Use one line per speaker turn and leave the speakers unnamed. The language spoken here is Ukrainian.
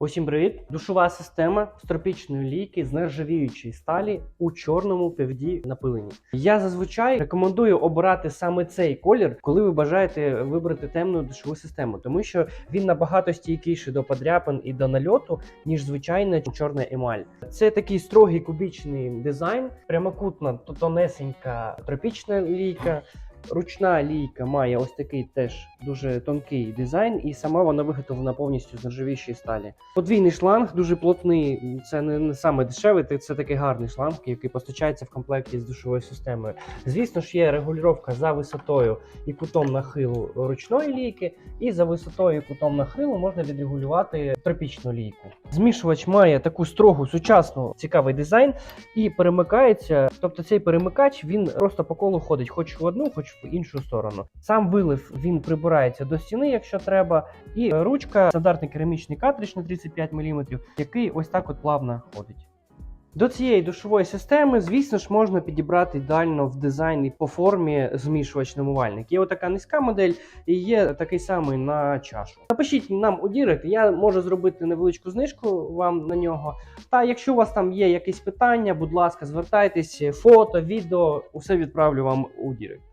Усім привіт! Душова система з тропічної лійки з нержавіючої сталі у чорному півді напиленні. Я зазвичай рекомендую обирати саме цей колір, коли ви бажаєте вибрати темну душову систему, тому що він набагато стійкіший до подряпин і до нальоту, ніж звичайна чорна емаль. Це такий строгий кубічний дизайн, прямокутна тонесенька тропічна лійка. Ручна лійка має ось такий теж дуже тонкий дизайн, і сама вона виготовлена повністю з нержавіючої сталі. Подвійний шланг дуже плотний. Це не, не саме дешевий, це такий гарний шланг, який постачається в комплекті з душовою системою. Звісно ж, є регулювання за висотою і кутом нахилу ручної лійки, і за висотою і кутом нахилу можна відрегулювати тропічну лійку. Змішувач має таку строгу сучасну цікавий дизайн і перемикається. Тобто цей перемикач він просто по колу ходить, хоч в одну, хоч в іншу сторону. Сам вилив він прибирається до стіни, якщо треба. І ручка стандартний керамічний картридж на 35 мм, який ось так от плавно ходить. До цієї душової системи, звісно ж, можна підібрати ідеально в дизайні по формі змішувач намивальник. Є отака низька модель і є такий самий на чашу. Напишіть нам у Дірект, я можу зробити невеличку знижку вам на нього. Та якщо у вас там є якісь питання, будь ласка, звертайтесь, фото, відео, усе відправлю вам у Дірект.